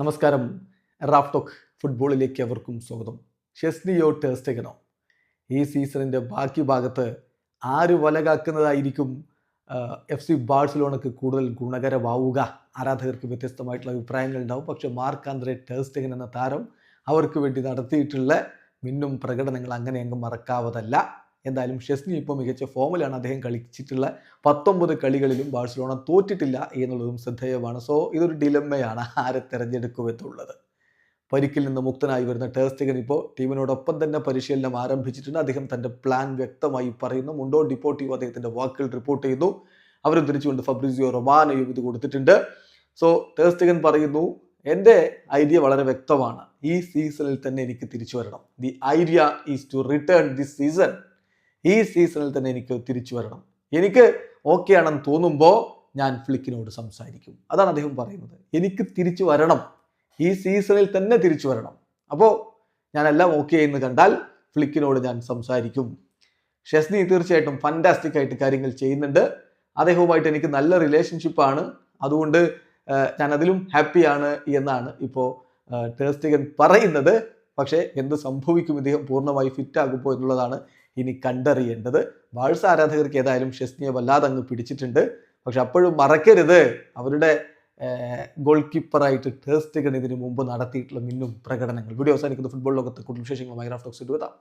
നമസ്കാരം. റാഫ് റാഫ്ടോക്ക് ഫുട്ബോളിലേക്ക് അവർക്കും സ്വാഗതം. ഷെസ്നിയോ ടേസ്റ്റഗനോ ഈ സീസണിന്റെ ബാക്കി ഭാഗത്ത് ആര് വലകാക്കുന്നതായിരിക്കും എഫ് സി ബാഴ്സലോണക്ക് കൂടുതൽ ഗുണകരമാവുക? ആരാധകർക്ക് വ്യത്യസ്തമായിട്ടുള്ള അഭിപ്രായങ്ങൾ ഉണ്ടാവും. പക്ഷേ മാർക്ക് ആന്ത്രെ ടേസ്റ്റഗൻ എന്ന താരം അവർക്ക് വേണ്ടി നടത്തിയിട്ടുള്ള മിന്നും പ്രകടനങ്ങൾ അങ്ങനെ അങ്ങ് മറക്കാവതല്ല. എന്തായാലും ഷെസ്നി ഇപ്പോൾ മികച്ച ഫോമിലാണ് അദ്ദേഹം കളിച്ചിട്ടുള്ള പത്തൊമ്പത് കളികളിലും ബാഴ്സലോണ തോറ്റിട്ടില്ല എന്നുള്ളതും ശ്രദ്ധേയമാണ്. സോ ഇതൊരു ഡിലമ്മയാണ് ആരെ തിരഞ്ഞെടുക്കുമെന്നുള്ളത്. പരിക്കിൽ നിന്ന് മുക്തനായി വരുന്ന ടേസ്റ്റഗൻ ഇപ്പോൾ ടീമിനോടൊപ്പം തന്നെ പരിശീലനം ആരംഭിച്ചിട്ടുണ്ട്. അദ്ദേഹം തന്റെ പ്ലാൻ വ്യക്തമായി പറയുന്നു. മുണ്ടോ ഡിപ്പോർട്ടീവ് അദ്ദേഹത്തിന്റെ വാക്കുകൾ റിപ്പോർട്ട് ചെയ്യുന്നു. അവരും തിരിച്ചുകൊണ്ട് ഫബ്രിസിയോ റൊമാനയും ഇത് കൊടുത്തിട്ടുണ്ട്. സോ ടേസ്റ്റഗൻ പറയുന്നു എന്റെ ഐഡിയ വളരെ വ്യക്തമാണ്. ഈ സീസണിൽ തന്നെ എനിക്ക് തിരിച്ചു വരണം. The idea is to return this season. ഈ സീസണിൽ തന്നെ എനിക്ക് തിരിച്ചു വരണം. എനിക്ക് ഓക്കെ ആണെന്ന് തോന്നുമ്പോൾ ഞാൻ ഫ്ലിക്കിനോട് സംസാരിക്കും. അതാണ് അദ്ദേഹം പറയുന്നത്. എനിക്ക് തിരിച്ചു വരണം. ഈ സീസണിൽ തന്നെ തിരിച്ചു വരണം. അപ്പോൾ ഞാനെല്ലാം ഓക്കെ എന്ന് കണ്ടാൽ ഫ്ലിക്കിനോട് ഞാൻ സംസാരിക്കും. ഷെസ്നി തീർച്ചയായിട്ടും ഫണ്ടാസ്റ്റിക് ആയിട്ട് കാര്യങ്ങൾ ചെയ്യുന്നുണ്ട്. അദ്ദേഹവുമായിട്ട് എനിക്ക് നല്ല റിലേഷൻഷിപ്പാണ് അതുകൊണ്ട് ഞാൻ അതിലും ഹാപ്പിയാണ് എന്നാണ് ഇപ്പോൾ ടേസ്റ്റികൻ പറയുന്നത്. പക്ഷേ എന്ത് സംഭവിക്കും ഇദ്ദേഹം പൂർണമായി ഫിറ്റ് ആകുമ്പോൾ എന്നുള്ളതാണ് ഇനി കണ്ടറിയേണ്ടത്. ബാഴ്സ ആരാധകർക്ക് ഏതായാലും ഷെസ്നിയെ വല്ലാതെ അങ്ങ് പിടിച്ചിട്ടുണ്ട്. പക്ഷെ അപ്പോഴും മറക്കരുത്. അവരുടെ ഗോൾ കീപ്പറായിട്ട് ടേസ്റ്റുകൾ ഇതിനു മുമ്പ് നടത്തിയിട്ടുള്ള മിന്നും പ്രകടനങ്ങൾ. വീഡിയോ അവസാനിക്കുന്ന. ഫുട്ബോൾ ലോകത്ത് കൂടുതൽ വിശേഷങ്ങളുമായി റാഫ്റ്റോക്സ് ഇടുവതാം